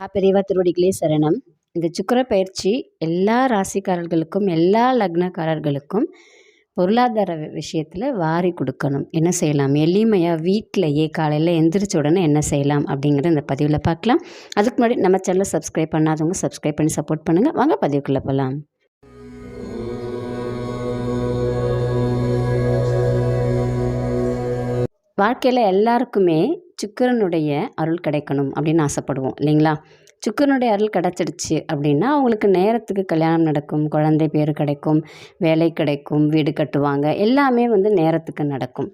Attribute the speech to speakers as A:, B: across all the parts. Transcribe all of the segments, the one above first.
A: பெரியவா திருவடிகளே சரணம். இந்த சுக்கர பயிற்சி எல்லா ராசிக்காரர்களுக்கும் எல்லா லக்னக்காரர்களுக்கும் பொருளாதார விஷயத்தில் வாரி கொடுக்கணும். என்ன செய்யலாம்? எளிமையாக வீட்டிலையே காலையில் எந்திரிச்ச உடனே என்ன செய்யலாம் அப்படிங்கிற இந்த பதிவில் பார்க்கலாம். அதுக்கு முன்னாடி நம்ம சேனலை சப்ஸ்கிரைப் பண்ணாதவங்க சப்ஸ்கிரைப் பண்ணி சப்போர்ட் பண்ணுங்கள் வாங்க பதிவுக்குள்ளே போகலாம் வாழ்க்கையில் எல்லாருக்குமே சுக்கிரனுடைய அருள் கிடைக்கணும் அப்படின்னு ஆசைப்படுவோம் இல்லைங்களா? சுக்கிரனுடைய அருள் கிடச்சிடுச்சு அப்படின்னா அவங்களுக்கு நேரத்துக்கு கல்யாணம் நடக்கும் குழந்தை பேர் கிடைக்கும் வேலை கிடைக்கும் வீடு கட்டுவாங்க எல்லாமே வந்து நேரத்துக்கு நடக்கும்.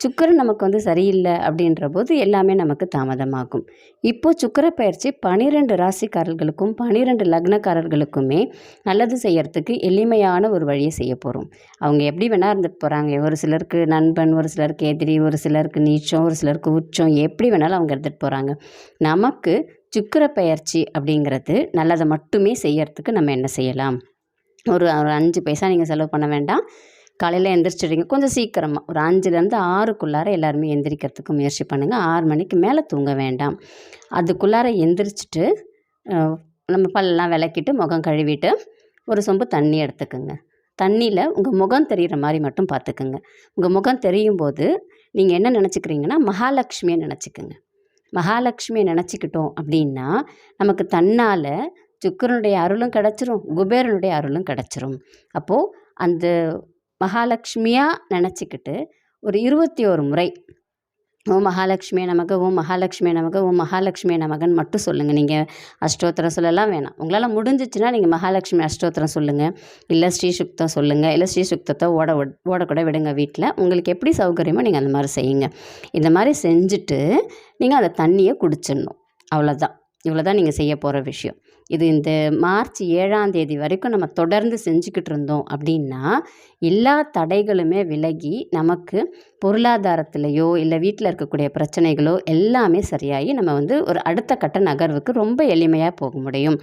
A: சுக்கரம் நமக்கு வந்து சரியில்லை அப்படின்ற போது எல்லாமே நமக்கு தாமதமாகும். இப்போது சுக்கர பயிற்சி பனிரெண்டு ராசிக்காரர்களுக்கும் பனிரெண்டு லக்னக்காரர்களுக்குமே நல்லது செய்யறதுக்கு எளிமையான ஒரு வழியை செய்ய போகிறோம் அவங்க எப்படி வேணால் இருந்து போகிறாங்க ஒரு சிலருக்கு நண்பன் ஒரு சிலருக்கு எதிரி ஒரு சிலருக்கு நீச்சம் ஒரு சிலருக்கு உச்சம் எப்படி வேணாலும் அவங்க இருந்துட்டு போகிறாங்க நமக்கு சுக்கர பயிற்சி அப்படிங்கிறது நல்லதை மட்டுமே செய்யறதுக்கு நம்ம என்ன செய்யலாம்? ஒரு ஒரு அஞ்சு பைசா நீங்கள் செலவு பண்ண வேண்டாம். காலையில் எந்திரிச்சிடுங்க கொஞ்சம் சீக்கிரமாக ஒரு அஞ்சுலேருந்து ஆறுக்குள்ளார எல்லாருமே எந்திரிக்கிறதுக்கு முயற்சி பண்ணுங்கள் ஆறு மணிக்கு மேலே தூங்க வேண்டாம். அதுக்குள்ளார எந்திரிச்சிட்டு நம்ம பல்லெல்லாம் விளக்கிட்டு முகம் கழுவிட்டு ஒரு சொம்பு தண்ணி எடுத்துக்கோங்க. தண்ணியில் உங்கள் முகம் தெரிகிற மாதிரி மட்டும் பார்த்துக்குங்க. உங்கள் முகம் தெரியும் போது நீங்கள் என்ன நினச்சிக்கிறீங்கன்னா மகாலட்சுமியை நினச்சிக்கோங்க. மகாலட்சுமியை நினச்சிக்கிட்டோம் அப்படின்னா நமக்கு தன்னால் சுக்கரனுடைய அருளும் கிடச்சிரும் குபேரனுடைய அருளும் கிடச்சிரும். அப்போது அந்த மகாலட்சுமியாக நினச்சிக்கிட்டு ஒரு இருபத்தி ஒரு முறை ஓம் மகாலட்சுமியே நமக்கு ஓம் மகாலட்சுமியே நமக்கு ஓம் மகாலட்சுமியே நமகன் மட்டும் சொல்லுங்கள் நீங்கள் அஷ்டோத்திரம் சொல்லலாம் வேணாம். உங்களால் முடிஞ்சிச்சுன்னா நீங்கள் மகாலட்சுமி அஷ்டோத்திரம் சொல்லுங்கள் இல்லை ஸ்ரீ சுக்தம் சொல்லுங்கள் இல்லை ஸ்ரீ சுக்தத்தை ஓட ஓடக்கூட விடுங்க வீட்டில் உங்களுக்கு எப்படி சௌகரியமோ நீங்கள் அந்த மாதிரி செய்யுங்க. இந்த மாதிரி செஞ்சுட்டு நீங்கள் அந்த தண்ணியை குடிச்சிடணும். அவ்வளோதான் இவ்வளோதான் நீங்கள் செய்ய போகிற விஷயம். இது இந்த மார்ச் ஏழாம் தேதி வரைக்கும் நம்ம தொடர்ந்து செஞ்சுக்கிட்டு இருந்தோம் அப்படின்னா எல்லா தடைகளுமே விலகி நமக்கு பொருளாதாரத்திலையோ இல்லை வீட்டில் இருக்கக்கூடிய பிரச்சனைகளோ எல்லாமே சரியாகி நம்ம வந்து ஒரு அடுத்த கட்ட நகர்வுக்கு ரொம்ப எளிமையாக போக முடியும்.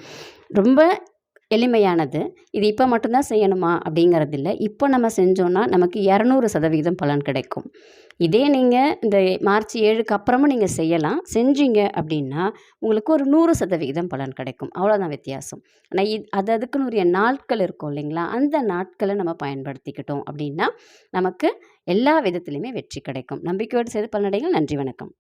A: ரொம்ப எளிமையானது. இது இப்போ மட்டும்தான் செய்யணுமா? அப்படிங்கிறது இல்லை இப்போ நம்ம செஞ்சோன்னா நமக்கு இரநூறு சதவிகிதம் பலன் கிடைக்கும். இதே நீங்கள் இந்த மார்ச் ஏழுக்கு அப்புறமும் நீங்கள் செய்யலாம். செஞ்சீங்க அப்படின்னா உங்களுக்கு ஒரு நூறு சதவிகிதம் பலன் கிடைக்கும். அவ்வளோதான் வித்தியாசம். ஆனால் இது அது அதுக்குன்னு உரிய நாட்கள் இருக்கும் இல்லைங்களா? அந்த நாட்களை நம்ம பயன்படுத்திக்கிட்டோம் அப்படின்னா நமக்கு எல்லா விதத்துலையுமே வெற்றி கிடைக்கும். நம்பிக்கையோடு செய்து பலனடைகள் நன்றி வணக்கம்.